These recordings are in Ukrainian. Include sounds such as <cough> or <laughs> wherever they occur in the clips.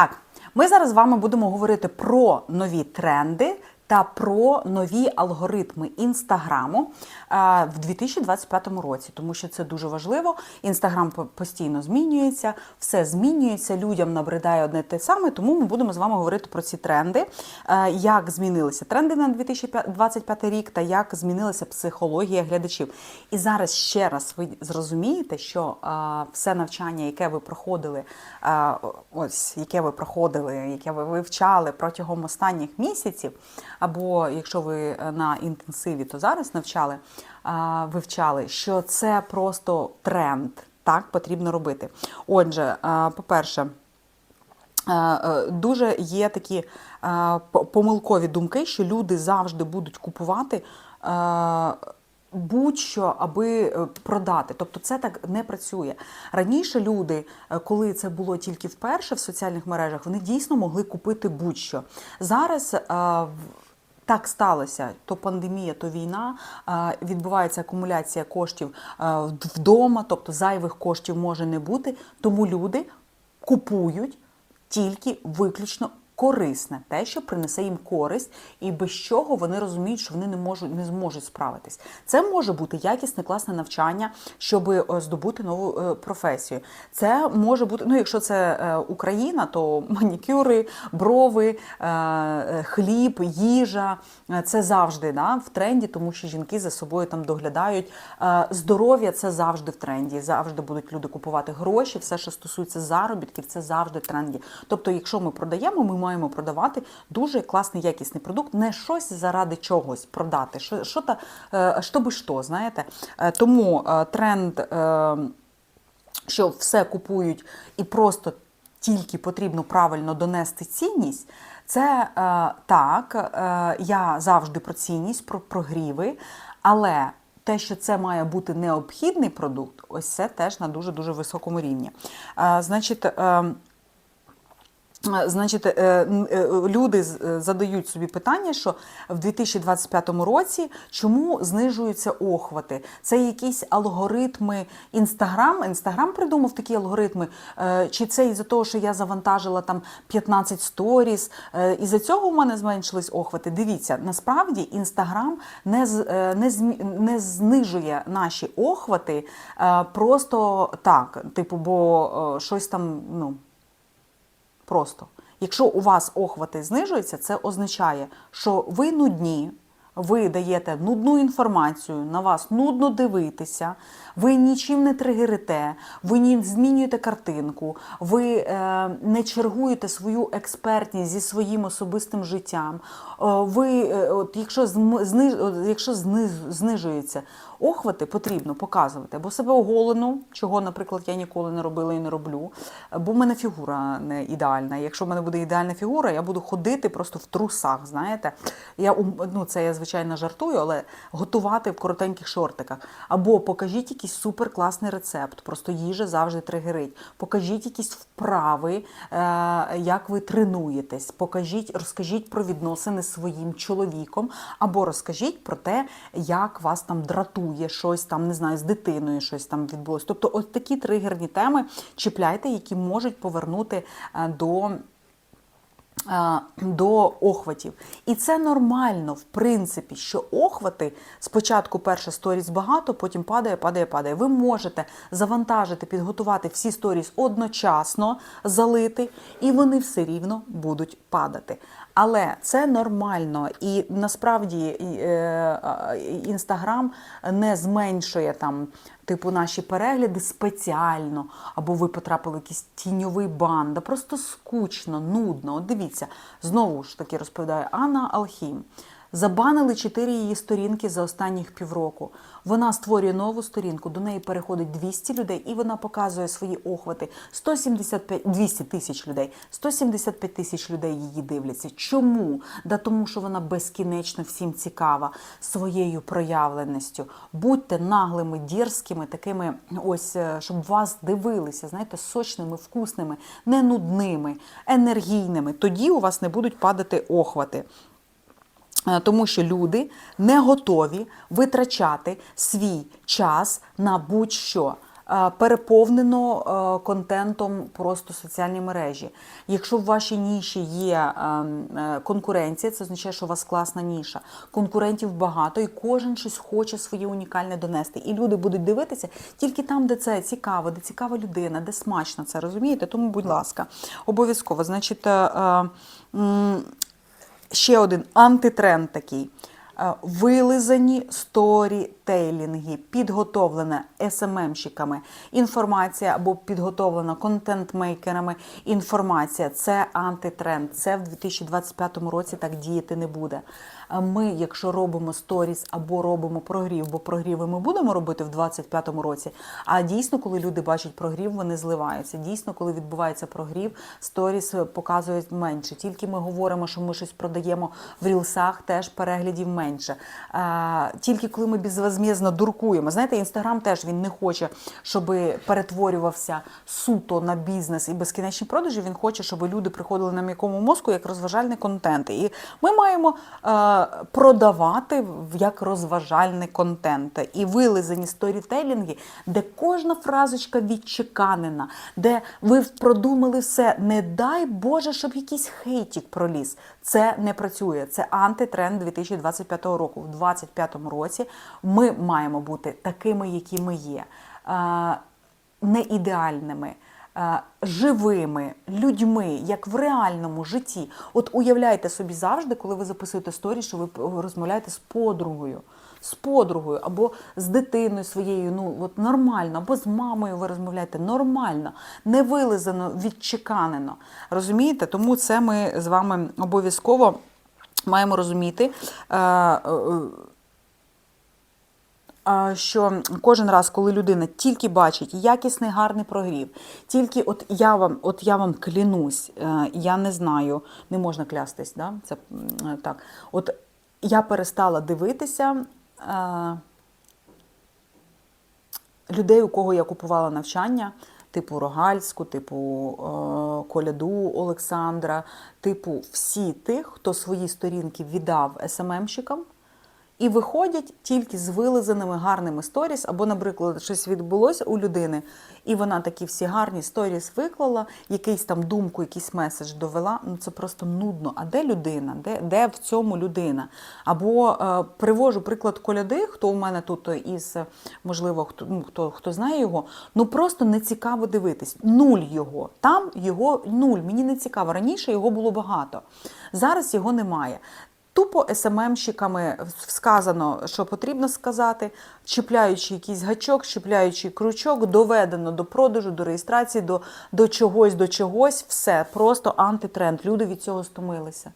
Так, ми зараз з вами будемо говорити про нові тренди та про нові алгоритми інстаграму е, в 2025 році, тому що це дуже важливо. Інстаграм постійно змінюється, все змінюється, людям набридає одне те саме. Тому ми будемо з вами говорити про ці тренди, е, як змінилися тренди на 2025 рік та як змінилася психологія глядачів. І зараз ще раз ви зрозумієте, що е, все навчання, яке ви проходили, ось яке ви проходили, яке ви вивчали протягом останніх місяців, або якщо ви е, на інтенсиві, то зараз навчали, вивчали, що це просто тренд. Так потрібно робити. Отже, по-перше, Е, дуже є такі помилкові думки, що люди завжди будуть купувати. Будь-що, аби е, продати, тобто це так не працює. Раніше люди, коли це було тільки вперше в соціальних мережах, вони дійсно могли купити будь-що. Зараз так сталося, то пандемія, то війна, відбувається акумуляція коштів вдома, тобто зайвих коштів може не бути, тому люди купують тільки виключно корисне, те, що принесе їм користь, і без чого вони розуміють, що вони не можуть не зможуть справитись. Це може бути якісне класне навчання, щоб здобути нову е, професію. Це може бути, ну якщо це е, Україна, то манікюри, брови, е, е, хліб, їжа. Е, Це завжди да, в тренді, тому що жінки за собою там доглядають. Е, Здоров'я це завжди в тренді. Завжди будуть люди купувати гроші. Все, що стосується заробітків, це завжди в тренді. Тобто, якщо ми продаємо, ми маємо продавати дуже класний якісний продукт, не щось заради чогось продати. Що, що та, е, що би що, знаєте. Е, Тому е, тренд. що все купують і просто тільки потрібно правильно донести цінність. Це так, я завжди про цінність, про прогріви, але те, що це має бути необхідний продукт, ось це теж на дуже дуже високому рівні. Е, значить, Е, Значить, е, е, люди е, задають собі питання, що в 2025 році чому знижуються охвати? Це якісь алгоритми Інстаграм. Інстаграм придумав такі алгоритми. Е, Чи це із-за того, що я завантажила там 15 сторіс? Е, Із-за цього у мене зменшились охвати. Dивіться, насправді Інстаграм не, е, не, не знижує наші охвати е, просто так, типу, бо е, щось там, ну. Просто. Якщо у вас охвати знижуються, це означає, що ви нудні, ви даєте нудну інформацію, на вас нудно дивитися, ви нічим не тригерите, ви не змінюєте картинку, ви е, не чергуєте свою експертність зі своїм особистим життям. Е, ви, е, от, якщо, зм- якщо зниз, знижується охвати, потрібно показувати або себе оголену, чого, наприклад, я ніколи не робила і не роблю, бо в мене фігура не ідеальна. Якщо в мене буде ідеальна фігура, я буду ходити просто в трусах. Знаєте, я ну це я звичайно жартую, але готувати в коротеньких шортиках. Або покажіть якийсь суперкласний рецепт, просто їжа завжди тригерить. Покажіть якісь вправи, е, як ви тренуєтесь. Покажіть, розкажіть про відносини з своїм чоловіком, або розкажіть про те, як вас там дратує щось там, не знаю, з дитиною щось там відбулось. Тобто, от такі тригерні теми чіпляйте, які можуть повернути е, до. е, До охватів. І це нормально, в принципі, що охвати спочатку перша сторіс багато, потім падає, падає, падає. Ви можете завантажити, підготувати всі сторіс одночасно, залити, і вони все рівно будуть падати. Але це нормально, і насправді інстаграм не зменшує там. Типу наші перегляди спеціально, або ви потрапили в якийсь тіньовий бан, просто скучно, нудно. От дивіться, знову ж таки розповідає Анна Алхім. Забанили чотири її сторінки за останніх півроку. Вона створює нову сторінку, до неї переходить 200 людей, і вона показує свої охвати. 175, 200 тисяч людей, 175 тисяч людей її дивляться. Чому? Да тому, що вона безкінечно всім цікава своєю проявленістю. Будьте наглими, дерзкими, такими, ось, е, щоб вас дивилися, знаєте, сочними, вкусними, не нудними, енергійними. Тоді у вас не будуть падати охвати. Е, Тому що люди не готові витрачати свій час на будь-що. Е, переповнено е, контентом просто соціальні мережі. Якщо в вашій ніші є е, е, конкуренція, це означає, що у вас класна ніша. Конкурентів багато, і кожен щось хоче своє унікальне донести. І люди будуть дивитися тільки там, де це цікаво, де цікава людина, де смачно це розумієте. Тому, будь ласка, обов'язково. Значить, ще один антитренд такий. Вилизані Вилизані сторітейлінги, підготовлена СММщиками інформація або підготовлена контент-мейкерами інформація. Це антитренд. Це в 2025 році так діяти не буде. Ми, якщо робимо сторіс або робимо прогрів, бо прогріви ми будемо робити в 2025 році. А дійсно, коли люди бачать прогрів, вони зливаються. Дійсно, коли відбувається прогрів, сторіс показують менше. Тільки ми говоримо, що ми щось продаємо в рілсах, теж переглядів менше. Тільки коли ми безвозмізно дуркуємо. Знаєте, інстаграм теж він не хоче, щоб перетворювався суто на бізнес і безкінечні продажі. Він хоче, щоб люди приходили на м'якому мозку як розважальний контент. І ми маємо е, продавати як розважальний контент. І вилизані сторітелінги, де кожна фразочка відчеканена, де ви продумали все. Не дай Боже, щоб якийсь хейтік проліз. Це не працює. Це антитренд 2025 року. В 2025 році ми маємо бути такими, які ми є. Е, не ідеальними. е, Живими людьми, як в реальному житті. От уявляйте собі завжди, коли ви записуєте сторі, що ви розмовляєте з подругою, з подругою або з дитиною своєю, ну от нормально, або з мамою ви розмовляєте нормально, не вилизано, відчеканено. Розумієте? Тому це ми з вами обов'язково маємо розуміти. Е, е, а, що кожен раз, коли людина тільки бачить якісний гарний прогрів, тільки от я вам, от я вам клянусь, е, я не знаю, не можна клястись, да? це е, так. От я перестала дивитися е, людей, у кого я купувала навчання. Типу Рогальську, типу е, Коляду Олександра, типу всі тих, хто свої сторінки віддав СММщикам, і виходять тільки з вилизаними гарними сторіс, або, наприклад, щось відбулося у людини, і вона такі всі гарні сторіс виклала, якийсь там думку, якийсь меседж довела. Ну це просто нудно. А де людина? Де, де в цьому людина? Або е, привожу приклад коляди, хто у мене тут із, е, можливо, хто, ну, хто, хто знає його, ну просто не цікаво дивитись. Нуль його. Там його нуль. Мені не цікаво. Раніше його було багато. Зараз його немає. Тупо СММщиками сказано, що потрібно сказати, чіпляючи якийсь гачок, чіпляючи крючок, доведено до продажу, до реєстрації, до, до чогось, до чогось, все, просто антитренд. Люди від цього стомилися.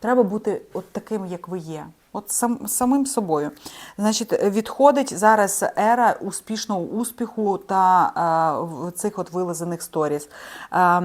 Треба бути от таким, як ви є. От сам, самим собою. Значить, відходить зараз ера успішного успіху та е, цих от вилазених сторіс. Е,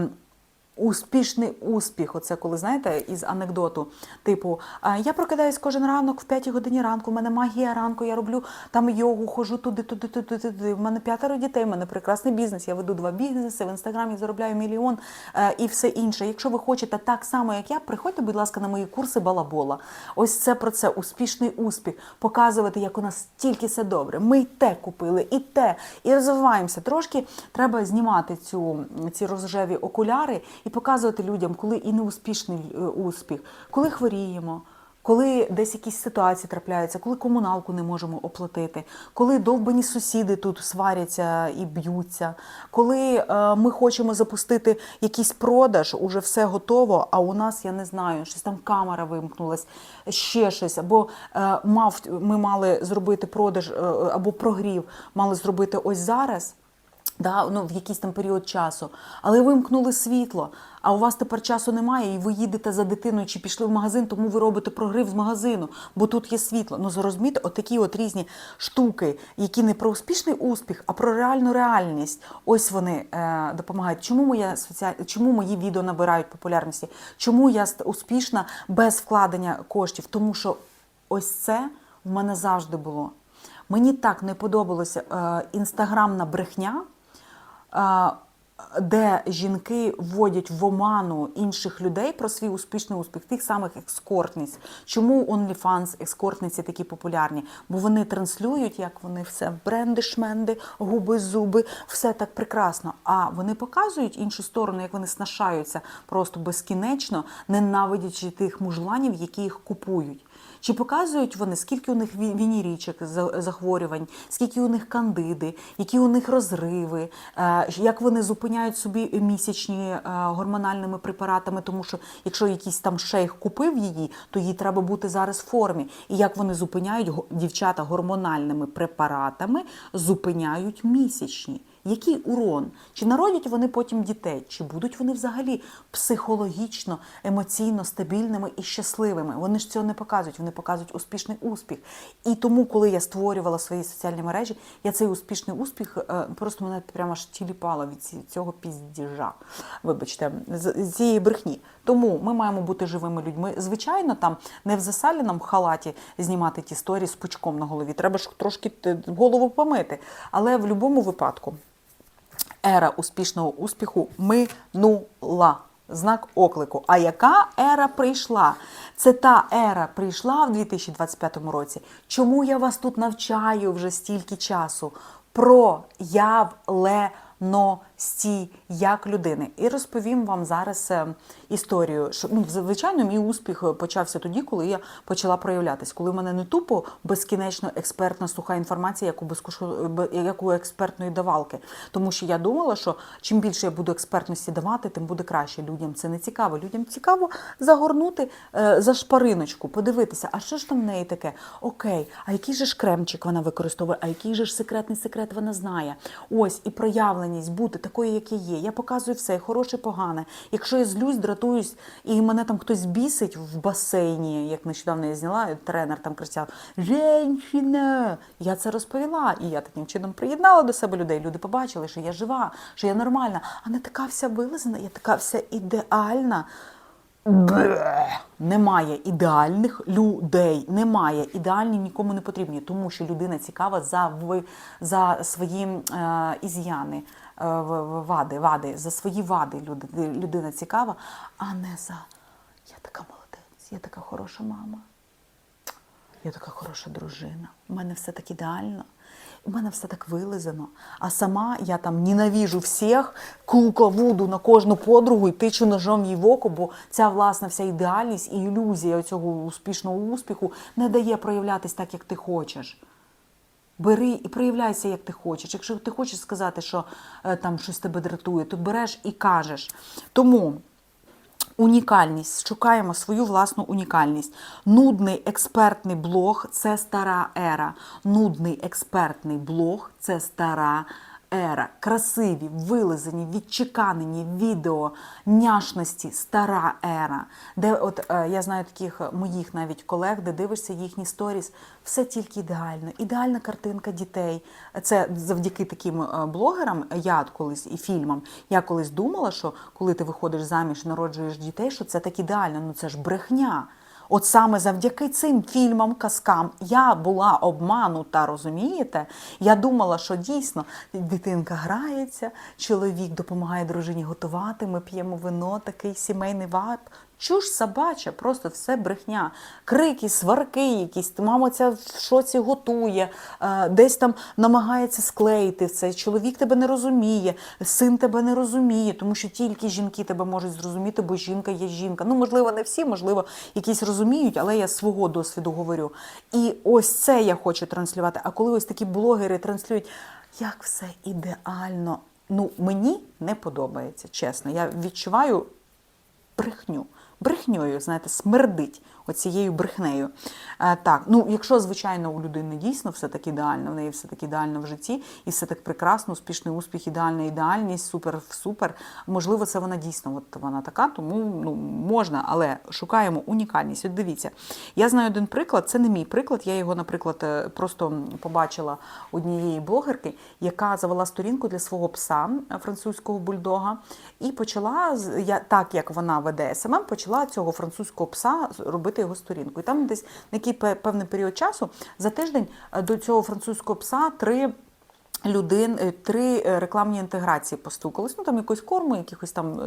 Успішний успіх, оце коли знаєте, із анекдоту, типу, я прокидаюсь кожен ранок в 5 годині ранку, в мене магія ранку, я роблю там йогу, хожу туди, туди, туди, туди. В мене п'ятеро дітей, в мене прекрасний бізнес. Я веду два бізнеси, в інстаграмі заробляю мільйон е, і все інше. Якщо ви хочете так само, як я, приходьте, будь ласка, на мої курси балабола. Ось це про це успішний успіх, показувати, як у нас тільки все добре. Ми й те купили, і те, і розвиваємося. Трошки треба знімати цю ці рожеві окуляри і показувати людям, коли і неуспішний е, успіх, коли хворіємо. Коли десь якісь ситуації трапляються, коли комуналку не можемо оплатити, коли довбані сусіди тут сваряться і б'ються, коли е, ми хочемо запустити якийсь продаж, уже все готово, а у нас, я не знаю, щось там камера вимкнулась, ще щось, або е, мав, ми мали зробити продаж е, або прогрів, мали зробити ось зараз. Да, ну, в якийсь там період часу, але вимкнули світло, а у вас тепер часу немає, і ви їдете за дитиною чи пішли в магазин, тому ви робите прогрив з магазину, бо тут є світло. Ну зрозумієте, отакі от різні штуки, які не про успішний успіх, а про реальну реальність. Ось вони е, допомагають. Чому моя соціаль... чому мої відео набирають популярності? Чому я успішна без вкладення коштів? Тому що ось це в мене завжди було. Мені так не подобалося е, інстаграмна брехня. Де жінки вводять в оману інших людей про свій успішний успіх, тих самих ескортниць. Чому OnlyFans ескортниці такі популярні? Бо вони транслюють, як вони все бренди, шменди, губи, зуби, все так прекрасно. А вони показують іншу сторону, як вони снашаються просто безкінечно, ненавидячи тих мужланів, які їх купують. Чи показують вони, скільки у них ві- вінірічок за- захворювань, скільки у них кандиди, які у них розриви, е, як вони зупиняють собі місячні е, гормональними препаратами, тому що якщо якийсь там шейх купив її, то їй треба бути зараз в формі. І як вони зупиняють дівчата гормональними препаратами, зупиняють місячні. Який урон? Чи народять вони потім дітей? Чи будуть вони взагалі психологічно, емоційно стабільними і щасливими? Вони ж цього не показують, вони показують успішний успіх. І тому, коли я створювала свої соціальні мережі, я цей успішний успіх е, просто мене прямо аж тіліпала від цього піздіжа. Вибачте, з цієї брехні. Тому ми маємо бути живими людьми. Звичайно, там не в засаленому халаті знімати ті сторі з пучком на голові. Треба ж трошки голову помити. Але в будь-якому випадку ера успішного успіху минула. Знак оклику. А яка ера прийшла? Це та ера прийшла в 2025 році. Чому я вас тут навчаю вже стільки часу? Про явленості як людини. І розповім вам зараз е, історію. Що, ну, звичайно, мій успіх почався тоді, коли я почала проявлятись, коли в мене не тупо безкінечно експертна суха інформація, як у, безкошу... бе- як у експертної давалки. Тому що я думала, що чим більше я буду експертності давати, тим буде краще. Людям це не цікаво. Людям цікаво загорнути е, за шпариночку, подивитися, а що ж там в неї таке? Окей, а який же ж кремчик вона використовує, а який же ж секретний секрет вона знає? Ось і проявленість бути такою, як я є. Я показую все, хороше, погане. Якщо я злюсь, дратуюсь, і мене там хтось бісить в басейні, як нещодавно я зняла, тренер там кричав: Женщина! Я це розповіла. І я таким чином приєднала до себе людей. Люди побачили, що я жива, що я нормальна, а не така вся вилизана, я така вся ідеальна. Немає ідеальних людей. Немає. Ідеальні нікому не потрібні, тому що людина цікава за, за свої е, із'яни, вади, вади, за свої вади люди- людина цікава, а не за я така молодець, я така хороша мама. Я така хороша дружина. У мене все так ідеально. У мене все так вилизано. А сама я там ненавіжу всіх, кукла вуду на кожну подругу і тичу ножом їй в око, бо ця власна вся ідеальність і ілюзія цього успішного успіху не дає проявлятись так, як ти хочеш. Бери і проявляйся, як ти хочеш. Якщо ти хочеш сказати, що е, там щось тебе дратує, то береш і кажеш. Тому унікальність, шукаємо свою власну унікальність. Нудний експертний блог це стара ера. Нудний експертний блог це стара ера. Красиві, вилизані, відчеканені відео няшності, стара ера. Де от е, я знаю таких моїх навіть колег, де дивишся їхні сторіс, все тільки ідеально. Ідеальна картинка дітей. Це завдяки таким е, блогерам, я колись і фільмам, я колись думала, що коли ти виходиш заміж, народжуєш дітей, що це так ідеально. Ну це ж брехня. От саме завдяки цим фільмам, казкам я була обманута, розумієте? Я думала, що дійсно дитинка грається, чоловік допомагає дружині готувати, ми п'ємо вино, такий сімейний вайб. Чуж собача, просто все брехня. Крики, сварки якісь, мама ця в шоці готує, е, десь там намагається склеїти це. Чоловік тебе не розуміє, син тебе не розуміє, тому що тільки жінки тебе можуть зрозуміти, бо жінка є жінка. Ну, можливо, не всі, можливо, якісь розуміють, але я свого досвіду говорю. І ось це я хочу транслювати. А коли ось такі блогери транслюють, як все ідеально. Ну, мені не подобається, чесно. Я відчуваю брехню. Брехньою, знаєте, смердить оцією брехнею. Е, так, ну якщо, звичайно, у людини дійсно все так ідеально, в неї все так ідеально в житті, і все так прекрасно, успішний успіх, ідеальна ідеальність, супер, супер. Можливо, це вона дійсно от вона така, тому ну, можна, але шукаємо унікальність. От дивіться, я знаю один приклад, це не мій приклад. Я його, наприклад, е, просто побачила однієї блогерки, яка завела сторінку для свого пса французького бульдога, і почала я так як вона веде СММ, почала цього французького пса робити його сторінку. І там десь на який певний період часу за тиждень е, до цього французького пса три Людин е, три е, рекламні інтеграції постукались. Ну там якось корму, якихось там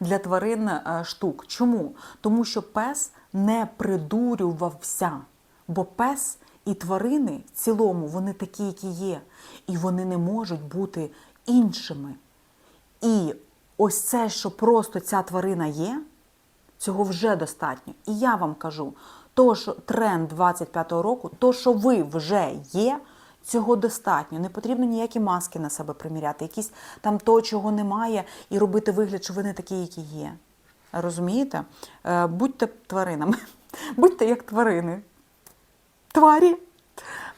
для тварин штук. Чому? Тому що пес не придурювався, бо пес і тварини в цілому вони такі, які є, і вони не можуть бути іншими. І ось це, що просто ця тварина є, цього вже достатньо. І я вам кажу, то, що тренд 25-го року, то, що ви вже є, цього достатньо. Не потрібно ніякі маски на себе приміряти, якісь там того, чого немає, і робити вигляд, що ви не такі, які є. Розумієте? Е, Будьте тваринами, <laughs> будьте як тварини. Тварі.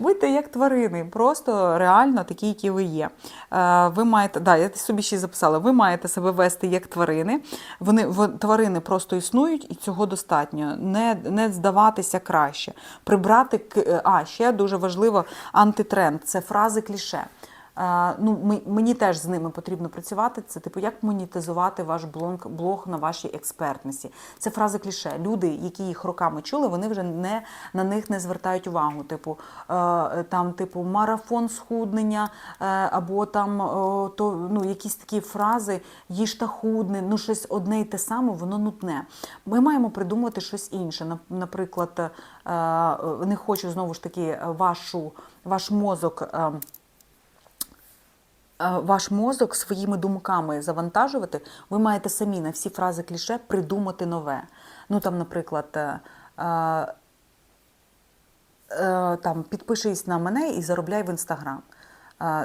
Будьте як тварини, просто реально такі, які ви є. Е, Ви маєте, да, я собі ще записала, ви маєте себе вести як тварини. Вони тварини просто існують, і цього достатньо. Не, не здаватися краще. Прибрати е, а ще дуже важливо антитренд це фрази кліше. Ну, мені теж з ними потрібно працювати. Це типу, як монетизувати ваш блог, блог на вашій експертності. Це фрази кліше. Люди, які їх роками чули, вони вже не на них не звертають увагу. Типу, е, там, типу, марафон схуднення, е, або там то ну якісь такі фрази їж та худне, ну щось одне й те саме, воно нудне. Ми маємо придумати щось інше. Наприклад, е, не хочу знову ж таки вашу ваш мозок. Е, ваш мозок своїми думками завантажувати, ви маєте самі на всі фрази кліше придумати нове. Ну там, наприклад, е, е, там підпишись на мене і заробляй в інстаграм.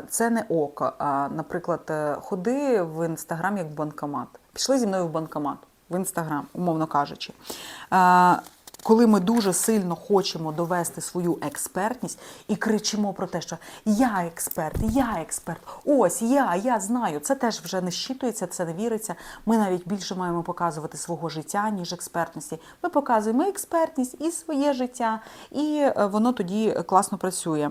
Це не око. Наприклад, ходи в інстаграм як в банкомат. Пішли зі мною в банкомат, в інстаграм, умовно кажучи. Коли ми дуже сильно хочемо довести свою експертність і кричимо про те, що я експерт, я експерт, ось я, я знаю. Це теж вже не щитується, це не віриться. Ми навіть більше маємо показувати свого життя, ніж експертності. Ми показуємо експертність і своє життя, і е, воно тоді класно працює.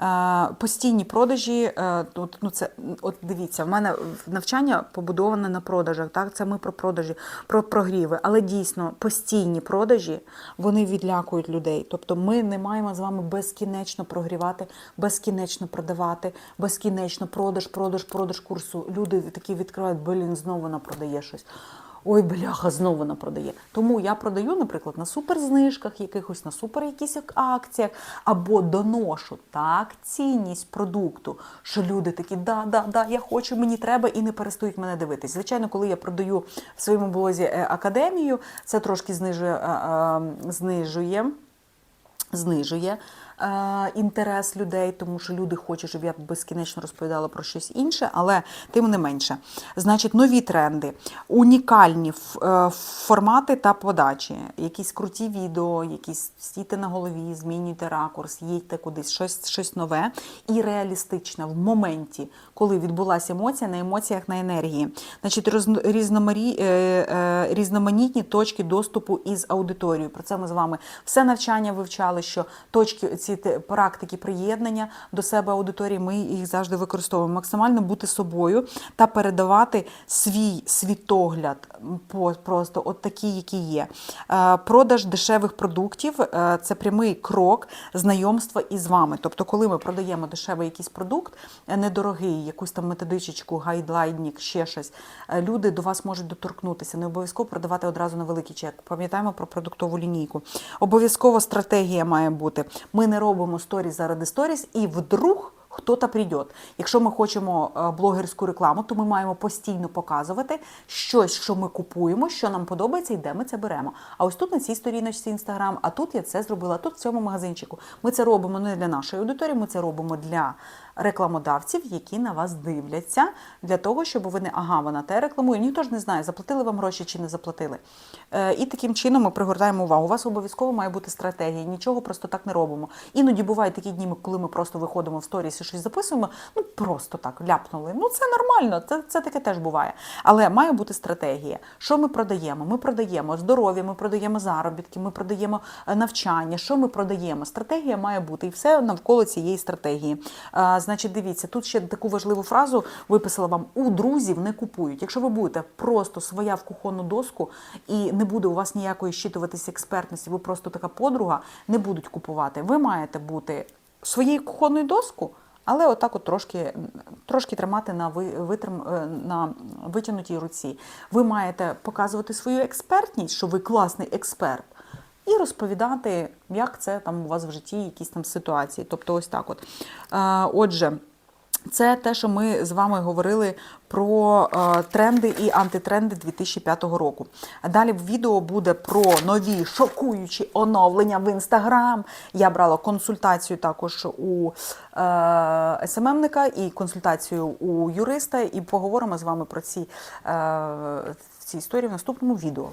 Е, Постійні продажі, е, тут, ну це от дивіться, в мене навчання побудоване на продажах. Так, це ми про продажі, про прогріви. Але дійсно постійні продажі вони відлякують людей. Тобто ми не маємо з вами безкінечно прогрівати, безкінечно продавати, безкінечно продаж, продаж, продаж курсу. Люди такі відкривають, блін, знову вона продає щось. Ой, бляха, знову вона продає. Тому я продаю, наприклад, на суперзнижках якихось, на супер якісь акціях, або доношу так цінність продукту, що люди такі, да, да, да, я хочу, мені треба, і не перестають мене дивитись. Звичайно, коли я продаю в своєму блозі е, академію, це трошки знижує, е, е, знижує знижує інтерес людей, тому що люди хочуть, щоб я безкінечно розповідала про щось інше, але тим не менше. Значить, нові тренди, унікальні е, формати та подачі, якісь круті відео, якісь стійте на голові, змінюйте ракурс, їдьте кудись, щось, щось нове і реалістичне в моменті, коли відбулася емоція, на емоціях, на енергії. Значить, різномарі, е, е, різноманітні точки доступу із аудиторією. Про це ми з вами все навчання вивчали, що точки ці практики приєднання до себе аудиторії, ми їх завжди використовуємо. Максимально бути собою та передавати свій світогляд просто от такий, який є. Е, Продаж дешевих продуктів е, це прямий крок знайомства із вами. Тобто, коли ми продаємо дешевий якийсь продукт, е, недорогий, якусь там методичечку, гайдлайнік, ще щось, люди до вас можуть доторкнутися. Не обов'язково продавати одразу на великий чек. Пам'ятаємо про продуктову лінійку. Обов'язково стратегія має бути. Ми не робимо сторіс заради сторіс, і вдруг. Хто-то прийде. Якщо ми хочемо е, блогерську рекламу, то ми маємо постійно показувати щось, що ми купуємо, що нам подобається, і де ми це беремо. А ось тут на цій сторіночці Інстаграм, а тут я це зробила, тут в цьому магазинчику. Ми це робимо не для нашої аудиторії, ми це робимо для рекламодавців, які на вас дивляться, для того, щоб вони, ага, вона те рекламує. Ніхто ж не знає, заплатили вам гроші чи не заплатили. Е, і таким чином ми пригортаємо увагу. У вас обов'язково має бути стратегія. Нічого просто так не робимо. Іноді бувають такі дні, коли ми просто виходимо в сторіс і щось записуємо. Ну просто так ляпнули. Ну це нормально, це, це таке теж буває. Але має бути стратегія. Що ми продаємо? Ми продаємо здоров'я, ми продаємо заробітки, ми продаємо е, навчання. Що ми продаємо? Стратегія має бути і все навколо цієї стратегії. Значить, дивіться, тут ще таку важливу фразу виписала вам: у друзів не купують. Якщо ви будете просто своя в кухонну доску і не буде у вас ніякої щитуватися експертності, ви просто така подруга, не будуть купувати. Ви маєте бути своєю кухонною доску. Але отак от трошки, трошки тримати на, ви, витрим, е, на витягнутій руці. Ви маєте показувати свою експертність, що ви класний експерт, і розповідати, як це там у вас в житті, якісь там ситуації. Тобто, ось так от. Е, Отже. Це те, що ми з вами говорили про е, тренди і антитренди 2005 року. Далі в відео буде про нові шокуючі оновлення в інстаграм. Я брала консультацію також у е, СММника і консультацію у юриста, і поговоримо з вами про ці, ці історії в наступному відео.